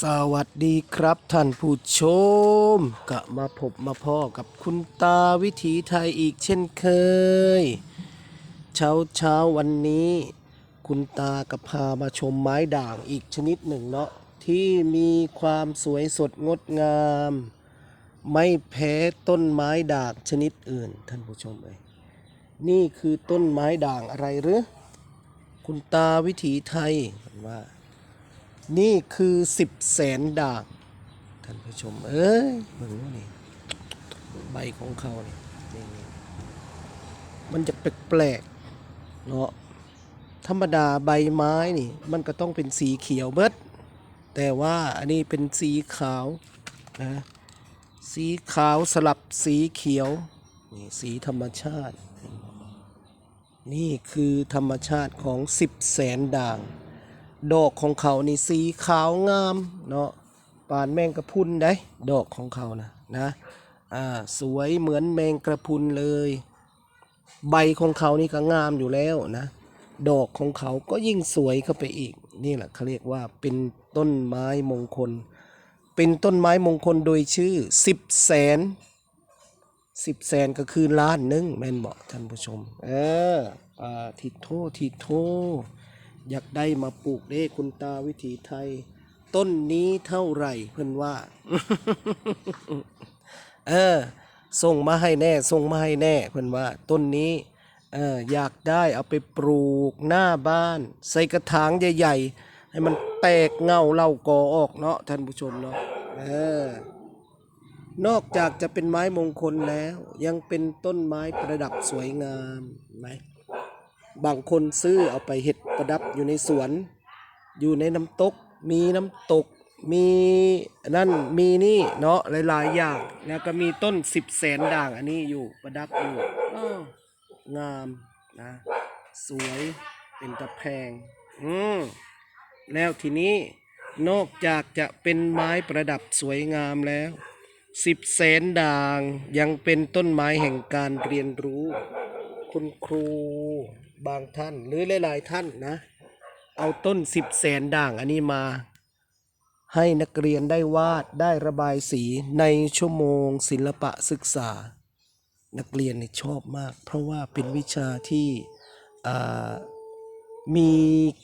สวัสดีครับท่านผู้ชมกะมาพบมาพ่อกับคุณตาวิถีไทยอีกเช่นเคย เช้าเช้าวันนี้ คุณตาก็พามาชมไม้ด่างอีกชนิดหนึ่งเนาะที่มีความสวยสดงดงาม ไม่แพ้ต้นไม้ด่างชนิดอื่น ท่านผู้ชมเอ้ยนี่คือต้นไม้ด่างอะไรหรือ คุณตาวิถีไทยว่า นี่คือสิบแสนด่างท่านผู้ชม เอ้ยมึงนี่ใบของเขาเนี่ยนี่นี่มันจะแปลกๆเนาะธรรมดาใบไม้นี่ มันก็ต้องเป็นสีเขียวเบิด แต่ว่าอันนี้เป็นสีขาวนะสีขาวสลับสีเขียวนี่สีธรรมชาติ นี่คือธรรมชาติของสิบแสนด่าง ดอกของเขานี่สีขาวงามเนาะปานแมงกระพุนได้ดอกของเขานะนะอ่าสวยเหมือนแมงกระพุนเลย ใบของเขานี่ก็งามอยู่แล้วนะ ดอกของเขาก็ยิ่งสวยเข้าไปอีก นี่แหละเขาเรียกว่าเป็นต้นไม้มงคล เป็นต้นไม้มงคลโดยชื่อสิบแสนสิบแสนก็คือล้านหนึ่งแม่นบอกท่านผู้ชม เอออ่าทิดโททิดโท อยากได้มาปลูกเด้คุณตาวิถีไทย ต้นนี้เท่าไหร่เพื่อนว่า เออ ส่งมาให้แน่ ส่งมาให้แน่เพื่อนว่า ต้นนี้เอออยากได้เอาไปปลูกหน้าบ้าน ใส่กระถางใหญ่ๆ ให้มันแตกเงาเล่ากอออกเนาะท่านผู้ชมเนาะเออนอกจากจะเป็นไม้มงคลแล้ว ยังเป็นต้นไม้ประดับสวยงามไหม บางคนซื้อเอาไปเห็ดประดับอยู่ในสวน อยู่ในน้ำตก มีน้ำตก มีนั่นมีนี่เนาะหลายๆอย่าง แล้วก็มีต้นสิบแสนด่างอันนี้อยู่ประดับอยู่องามนะสวยเป็นตะแพง อืมแล้วทีนี้นอกจากจะเป็นไม้ประดับสวยงามแล้วสิบแสนด่างยังเป็นต้นไม้แห่งการเรียนรู้ คุณครู บางท่านหรือหลายๆท่านนะ เอาต้นสิบแสนด่างอันนี้มา ให้นักเรียนได้วาดได้ระบายสีในชั่วโมงศิลปะศึกษา นักเรียนนี่ชอบมาก เพราะว่าเป็นวิชาที่มี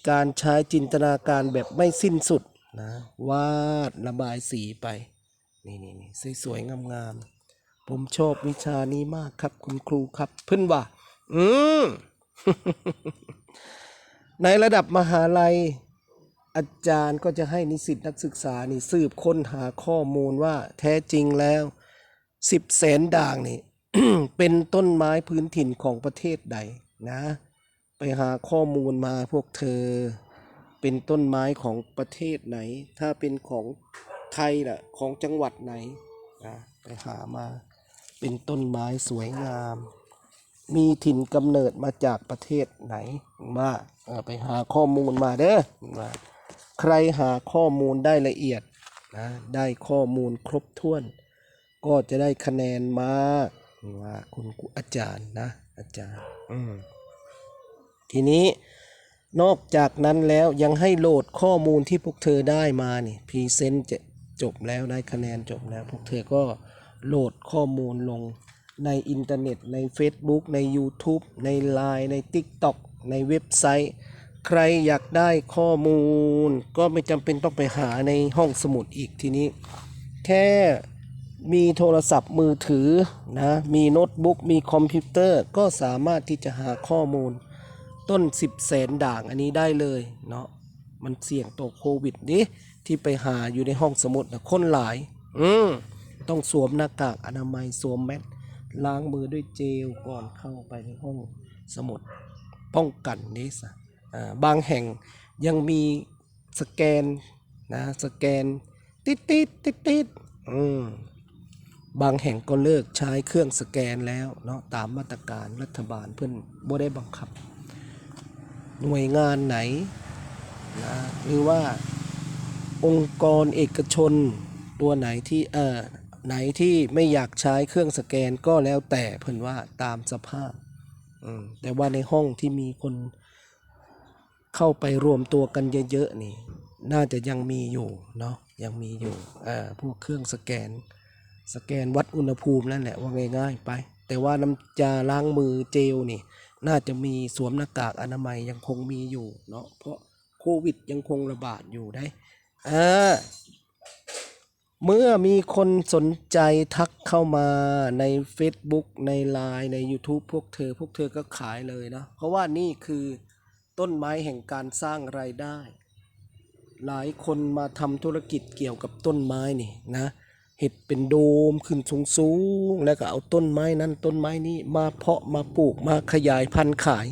การใช้จินตนาการแบบไม่สิ้นสุดนะวาดระบายสีไป นี่นี่นี่สวยๆงามๆผมชอบวิชานี้มากครับคุณครูครับ เพื่อนว่า อืม ในระดับมหาลัย อาจารย์ก็จะให้นิสิตนักศึกษานี่สืบค้นหาข้อมูลว่าแท้จริงแล้วสิบแสนด่างนี่เป็นต้นไม้พื้นถิ่นของประเทศใดนะ ไปหาข้อมูลมาพวกเธอ เป็นต้นไม้ของประเทศไหน ถ้าเป็นของไทยล่ะของจังหวัดไหนนะไปหามาเป็นต้นไม้สวยงาม มีถิ่นกำเนิดมาจากประเทศไหนว่าไปหาข้อมูลมาเด้อว่าใครหาข้อมูลได้ละเอียดนะได้ข้อมูลครบถ้วน ก็จะได้คะแนนมากว่าคุณอาจารย์นะ อาจารย์ทีนี้นอกจากนั้นแล้วยังให้โหลดข้อมูลที่พวกเธอได้มานี่พรีเซนต์จะจบแล้วได้คะแนนจบแล้ว พวกเธอก็โหลดข้อมูลลง ในอินเทอร์เน็ต ใน Facebook ใน YouTube ใน Line ใน TikTok ในเว็บไซต์ ใครอยากได้ข้อมูล ก็ไม่จำเป็นต้องไปหาในห้องสมุดอีกทีนี้ แค่มีโทรศัพท์มือถือนะมีโน้ตบุ๊กมีคอมพิวเตอร์ก็สามารถที่จะหาข้อมูล ต้นสิบแสนด่างอันนี้ได้เลยเนาะมันเสี่ยงต่อโควิดดิที่ไปหาอยู่ในห้องสมุดนะคนหลาย อืมต้องสวมหน้ากากอนามัยสวมแมส ล้างมือด้วยเจลก่อนเข้าไปในห้องสมุดป้องกันนี่สะอ่าบางแห่งยังมีสแกนนะสแกนติดติดติดติดอืมบางแห่งก็เลิกใช้เครื่องสแกนแล้วเนาะตามมาตรการรัฐบาลเพื่อนบ่ได้บังคับ หน่วยงานไหนนะหรือว่าองค์กรเอกชนตัวไหนที่เอ่อ ไหนที่ไม่อยากใช้เครื่องสแกนก็แล้วแต่เพิ่นว่าตามสภาพอืมแต่ว่าในห้องที่มีคนเข้าไปรวมตัวกันเยอะๆนี่ น่าจะยังมีอยู่เนาะยังมีอยู่อ่อพวกเครื่องสแกน สแกนวัดอุณหภูมินั่นแหละว่าง่ายๆไป แต่ว่าน้ำยาล้างมือเจลนี่ น่าจะมีสวมหน้ากากอนามัยยังคงมีอยู่เนาะเพราะโควิดยังคงระบาดอยู่ได้เออ เมื่อมีคนสนใจทักเข้ามาใน Facebook ใน Line ใน YouTube พวกเธอ พวกเธอก็ขายเลยนะ เพราะว่านี่คือต้นไม้แห่งการสร้างรายได้ หลายคนมาทำธุรกิจเกี่ยวกับต้นไม้นี่นะเห็ดเป็นโดมขึ้นสูงสูงๆแล้วก็เอาต้นไม้นั้นต้นไม้นี้มาเพาะมาปลูกมาขยายพันธุ์ขาย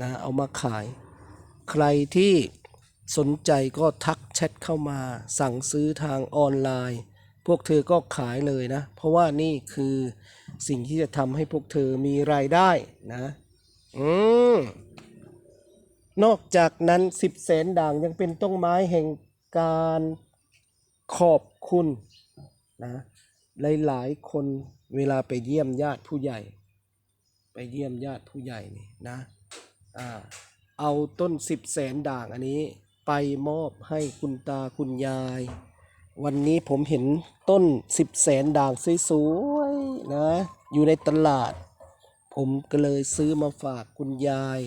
นะเอามาขาย ใครที่ สนใจก็ทักแชทเข้ามาสั่งซื้อทางออนไลน์ พวกเธอก็ขายเลยนะ เพราะว่านี่คือสิ่งที่จะทำให้พวกเธอมีรายได้นะ อืมนอกจากนั้นสิบแสนด่างยังเป็นต้นไม้แห่งการขอบคุณนะหลายๆคนเวลาไปเยี่ยมญาติผู้ใหญ่ ไปเยี่ยมญาติผู้ใหญ่นี่นะอ่าเอาต้นสิบแสนด่างอันนี้ ไปมอบให้คุณตาคุณยาย วันนี้ผมเห็นต้นสิบแสนด่างสวยๆนะ อยู่ในตลาด ผมก็เลยซื้อมาฝากคุณยาย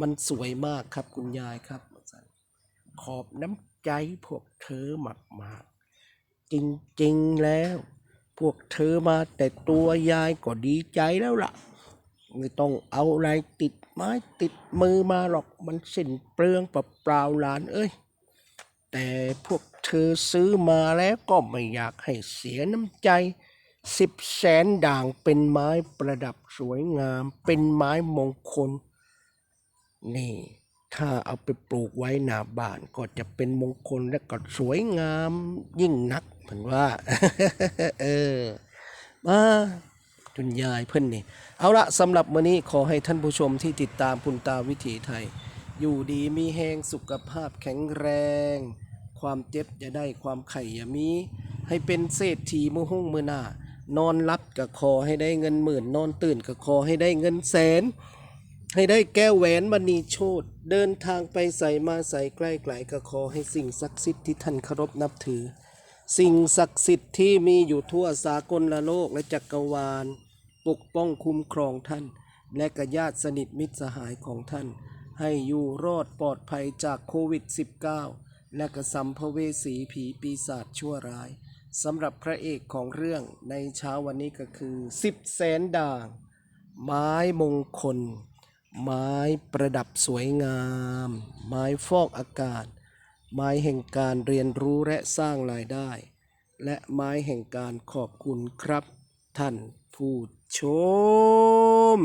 มันสวยมากครับคุณยายครับ ขอบน้ำใจพวกเธอมากมากๆจริงๆแล้ว พวกเธอมาแต่ตัวยายก็ดีใจแล้วล่ะ ไม่ต้องเอาอะไรติดไม้ติดมือมาหรอกมันสิ้นเปลืองเปล่าๆหลานเอ้ย แต่พวกเธอซื้อมาแล้วก็ไม่อยากให้เสียน้ำใจสิบแสนด่างเป็นไม้ประดับสวยงาม เป็นไม้มงคล นี่ ถ้าเอาไปปลูกไว้หน้าบ้านก็จะเป็นมงคลและก็สวยงามยิ่งนักเหมือนว่า เออมา คุณยายเพิ่นนี่ เอาละสำหรับวันนี้ขอให้ท่านผู้ชมที่ติดตามคุณตาวิถีไทย อยู่ดีมีแหงสุขภาพแข็งแรง ความเจ็บจะได้ความไข่อย่ามี ให้เป็นเศรษฐีมือหุ้งมือหน้านอนรับก็ขอให้ได้เงินหมื่น นอนตื่นก็ขอให้ได้เงินแสน ให้ได้แก้วแหวนมณีโชตเดินทางไปใส่มาใส่ใกล้ไกลก็ขอให้สิ่งศักดิ์สิทธิ์ที่ท่านเคารพนับถือ สิ่งศักดิ์สิทธิ์ที่มีอยู่ทั่วสากลละโลกและจักรวาล ปกป้องคุ้มครองท่าน และกญาติสนิทมิตรสหายของท่าน ให้อยู่รอดปลอดภัยจากโควิด -19 และกระสัมภเวสีผีปีศาจชั่วร้ายสำหรับพระเอกของเรื่องในเช้าวันนี้ก็คือ10แสนด่าง ไม้มงคล ไม้ประดับสวยงาม ไม้ฟอกอากาศ ไม้แห่งการเรียนรู้และสร้างรายได้ และไม้แห่งการขอบคุณครับ ท่านผู้ชม